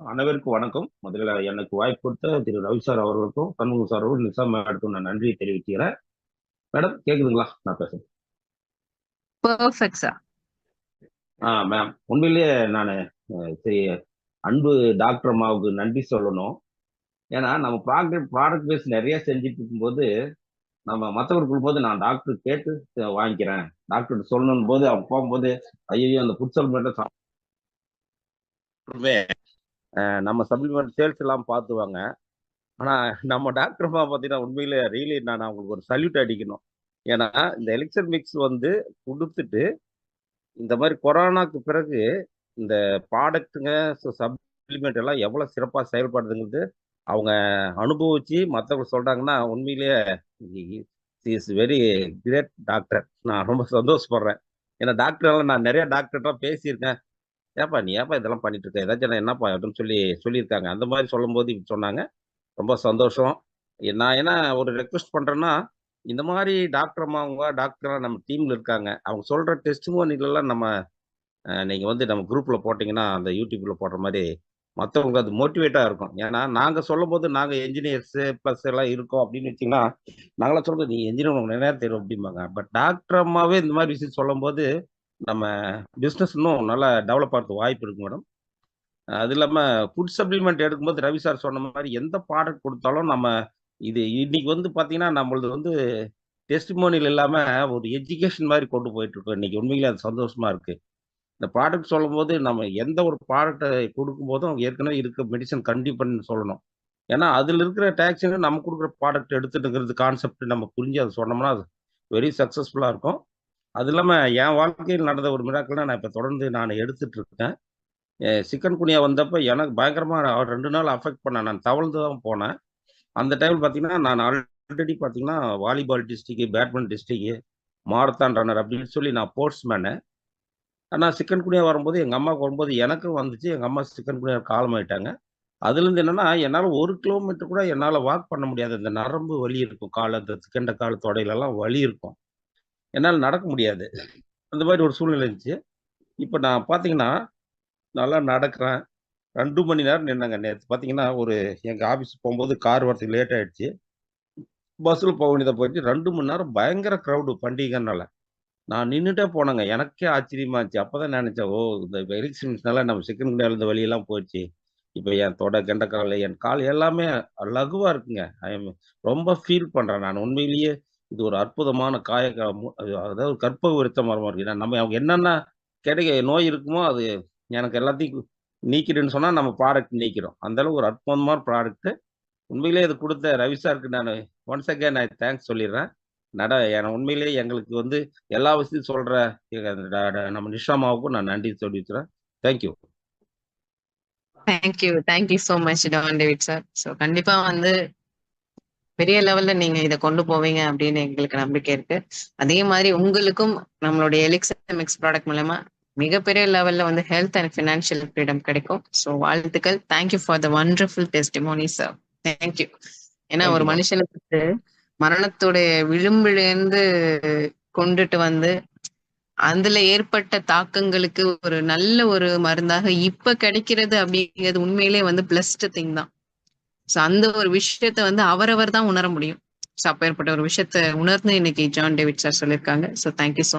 அனைவருக்கும் வணக்கம். முதல்ல எனக்கு வாய்ப்பு கொடுத்த திரு ரவி சார் அவர்களுக்கும் சண்முகம் சார் அவர்களும் நிசா மேடத்துக்கும் நான் நன்றியை தெரிவிச்சுக்கிறேன். மேடம் கேக்குதுங்களா? நான் பேசுறேன். ஆ மேம் உண்மையிலேயே நான் சரி அன்பு டாக்டர் அம்மாவுக்கு நன்றி சொல்லணும். ஏன்னா நம்ம ப்ராடக்ட் ப்ராடக்ட் பேஸ் நிறைய செஞ்சுட்டு இருக்கும்போது நம்ம மற்றவர்கள் போது நான் டாக்டர் கேட்டு வாங்கிக்கிறேன். டாக்டர் சொல்லணும் போது அவங்க போகும்போது ஐயோ அந்த ஃபுட் சப்ளிமெண்ட்டை நம்ம சப்ளிமெண்ட் சேல்ஸ் எல்லாம் பார்த்துவாங்க. ஆனால் நம்ம டாக்டர் பார்த்தீங்கன்னா உண்மையிலே ரீலி நான் அவங்களுக்கு ஒரு சல்யூட் அடிக்கணும். ஏன்னா இந்த எலெக்ஷன் மிக்ஸ் வந்து கொடுத்துட்டு இந்த மாதிரி கொரோனாக்கு பிறகு இந்த ப்ராடக்ட்டுங்க சப்ளிமெண்ட் எல்லாம் எவ்வளோ சிறப்பாக செயல்படுதுங்கிறது அவங்க அனுபவிச்சு மற்றவங்க சொல்கிறாங்கன்னா உண்மையிலேயே இஸ் வெரி கிரேட் டாக்டர் நான் ரொம்ப சந்தோஷப்படுறேன். ஏன்னா டாக்டர்லாம் நான் நிறைய டாக்டர்லாம் பேசியிருக்கேன். ஏப்பா நீ ஏப்பா இதெல்லாம் பண்ணிட்டு இருக்க ஏதாச்சும் நான் என்னப்பா அப்படின்னு சொல்லி சொல்லியிருக்காங்க. அந்த மாதிரி சொல்லும்போது சொன்னாங்க. ரொம்ப சந்தோஷம். நான் என்ன ஒரு ரெக்வஸ்ட் பண்ணுறேன்னா இந்த மாதிரி டாக்டர் அம்மாவங்க டாக்டர்லாம் நம்ம டீமில் இருக்காங்க. அவங்க சொல்கிற டெஸ்டிமோனிலெல்லாம் நம்ம நீங்கள் வந்து நம்ம குரூப்பில் போட்டிங்கன்னா அந்த யூடியூப்பில் போடுற மாதிரி மற்றவங்க அது மோட்டிவேட்டாக இருக்கும். ஏன்னா நாங்கள் சொல்லும் போது நாங்கள் என்ஜினியர்ஸு ப்ளஸ் எல்லாம் இருக்கோம் அப்படின்னு வச்சிங்கன்னா நாங்களாம் சொல்கிறது நீ என்ஜினியர் உங்களுக்கு நேரம் தெரியும் அப்படிம்பாங்க. பட் டாக்டர் அம்மாவே இந்த மாதிரி விஷயம் சொல்லும் போது நம்ம பிஸ்னஸ் இன்னும் நல்லா டெவலப் ஆகிறதுக்கு வாய்ப்பு இருக்கு மேடம் அது இல்லாமல் ஃபுட் சப்ளிமெண்ட் எடுக்கும்போது ரவி சார் சொன்ன மாதிரி எந்த ப்ராடக்ட் கொடுத்தாலும் நம்ம இது இன்னைக்கு வந்து பார்த்தீங்கன்னா நம்மளது வந்து டெஸ்டிமோனியல் இல்லாமல் ஒரு எஜுகேஷன் மாதிரி கொண்டு போயிட்டுருக்கோம் இன்னைக்கு உண்மையிலே அது சந்தோஷமாக இருக்குது இந்த ப்ராடக்ட் சொல்லும் போது நம்ம எந்த ஒரு ப்ராடக்டை கொடுக்கும் போதும் ஏற்கனவே இருக்க மெடிசன் கண்டிப்பாக சொல்லணும். ஏன்னா அதில் இருக்கிற டேக்ஸினு நம்ம கொடுக்குற ப்ராடக்ட் எடுத்துட்டுங்கிறது கான்செப்ட் நம்ம புரிஞ்சு அதை சொன்னோம்னா அது வெரி சக்ஸஸ்ஃபுல்லாக இருக்கும். அது இல்லாமல் என் வாழ்க்கையில் நடந்த ஒரு மிராக்கள்னா நான் இப்போ தொடர்ந்து நான் எடுத்துட்டு இருக்கேன் சிக்கன் குனியா வந்தப்போ எனக்கு பயங்கரமாக ரெண்டு நாள் அஃபெக்ட் பண்ணேன். நான் தவழ்ந்து தான் போனேன். அந்த டைமில் பார்த்தீங்கன்னா நான் ஆல்ரெடி பார்த்தீங்கன்னா வாலிபால் டிஸ்ட்ரிக்கு பேட்மிண்டன் டிஸ்ட்ரிக்கு மாரத்தான் ரன்னர் அப்படின்னு சொல்லி நான் ஸ்போர்ட்ஸ் மேனு ஆனால் சிக்கன் குனியா வரும்போது எங்கள் அம்மாவுக்கு வரும்போது எனக்கும் வந்துச்சு. எங்கள் அம்மா சிக்கன் குனியா காலமாயிட்டாங்க. அதுலேருந்து என்னென்னா என்னால் ஒரு கிலோமீட்டர் கூட என்னால் வாக் பண்ண முடியாது இந்த நரம்பு வலி இருக்கும். கால் அந்த சிக்கண்ட கால் தொடையிலலாம் வலி இருக்கும். என்னால் நடக்க முடியாது. அந்த மாதிரி ஒரு சூழ்நிலை இருந்துச்சு. இப்போ நான் பார்த்தீங்கன்னா நல்லா நடக்கிறேன். ரெண்டு மணி நேரம் நின்னாங்க நேற்று பார்த்தீங்கன்னா ஒரு எங்கள் ஆஃபீஸ் போகும்போது கார் வரத்துக்கு லேட் ஆகிடுச்சு பஸ்ஸில் போக வேண்டியதை போயிட்டு ரெண்டு மணி நேரம் பயங்கர க்ரௌடு பண்டிகைனால நான் நின்றுட்டே போனேங்க. எனக்கே ஆச்சரியமா இருந்துச்சு. அப்போ தான் நினச்சேன் ஓ இந்த எலெக்ஷன்ஸ்னால நம்ம சிக்கன் குண்டியால் இருந்த வழியெல்லாம் போயிடுச்சு இப்போ என் தொடை கெண்டக்கால் என் கால் எல்லாமே லகுவாக இருக்குங்க. ஐ ரொம்ப ஃபீல் பண்ணுறேன் நான். உண்மையிலேயே இது ஒரு அற்புதமான காய அதாவது கற்பக விருத்த மரமாக இருக்கு. நம்ம அவங்க என்னென்ன கிடைக்க நோய் இருக்குமோ அது எனக்கு எல்லாத்தையும் நீக்கிறேன்னு சொன்னால் நம்ம ப்ராடக்ட் நீக்கிறோம் அந்தளவு ஒரு அற்புதமான ப்ராடக்ட்டு உண்மையிலேயே இது கொடுத்த ரவி சாருக்கு நான் ஒன்ஸ் அகேன் நான் தேங்க்ஸ் சொல்லிடுறேன். நட உண்மையிலேயே எங்களுக்கு வந்து எல்லா விஷயத்தையும் சொல்கிற நம்ம நிஷாமாவுக்கும் நான் நன்றி தெரிவிக்கிறேன். Thank you thank you thank you so much Don David sir so கண்டிப்பாக வந்து பெரிய லெவல்ல நீங்க இதை கொண்டு போவீங்க அப்படின்னு எங்களுக்கு நம்பிக்கை இருக்கு. அதே மாதிரி உங்களுக்கும் நம்மளுடைய எலிக்ஸ் ப்ராடக்ட் மூலமா மிகப்பெரிய லெவல்ல வந்து ஹெல்த் அண்ட் ஃபினான்ஷியல் ஃப்ரீடம் கிடைக்கும். ஸோ வாழ்த்துக்கள். Thank you for the wonderful testimony sir thank you ஏன்னா ஒரு மனுஷனுக்கு மரணத்துடைய விளிம்பிலிருந்து கொண்டுட்டு வந்து அதுல ஏற்பட்ட தாக்கங்களுக்கு ஒரு நல்ல ஒரு மருந்தாக இப்ப கிடைக்கிறது அப்படிங்கிறது உண்மையிலே வந்து பிளஸ்ட் திங் தான். சோ அந்த ஒரு விஷயத்த வந்து அவரவர் தான் உணர முடியும். சோ அப்பேற்பட்ட ஒரு விஷயத்த உணர்ந்து இன்னைக்கு ஜான் டேவிட் சார் சொல்லியிருக்காங்க. So thank you so